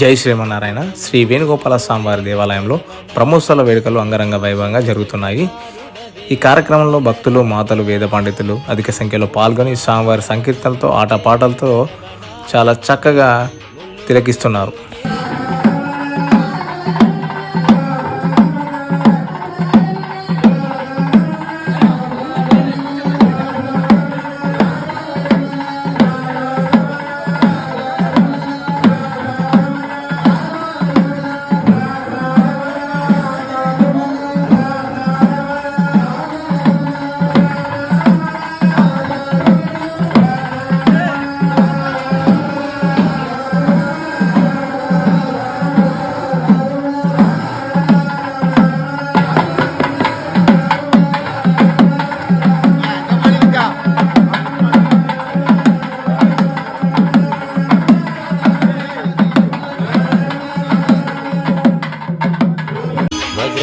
జై శ్రీమన్నారాయణ. శ్రీ వేణుగోపాల స్వామివారి దేవాలయంలో బ్రహ్మోత్సవ వేడుకలు అంగరంగ వైభవంగా జరుగుతున్నాయి. ఈ కార్యక్రమంలో భక్తులు మాతలు వేద పండితులు అధిక సంఖ్యలో పాల్గొని స్వామివారి సంకీర్తనలతో ఆటపాటలతో చాలా చక్కగా తిలకిస్తున్నారు.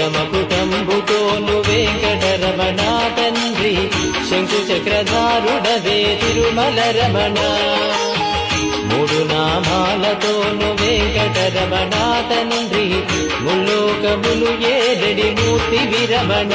కుటముకుటంబుతోను వెంకటరమణ తండ్రి శంకు చక్రధారుడవే తిరుమల రమణ మూడు నామాలతోను వెంకటరమణ తండ్రి ముల్లోకములు ఏడడి మూర్తి విరమణ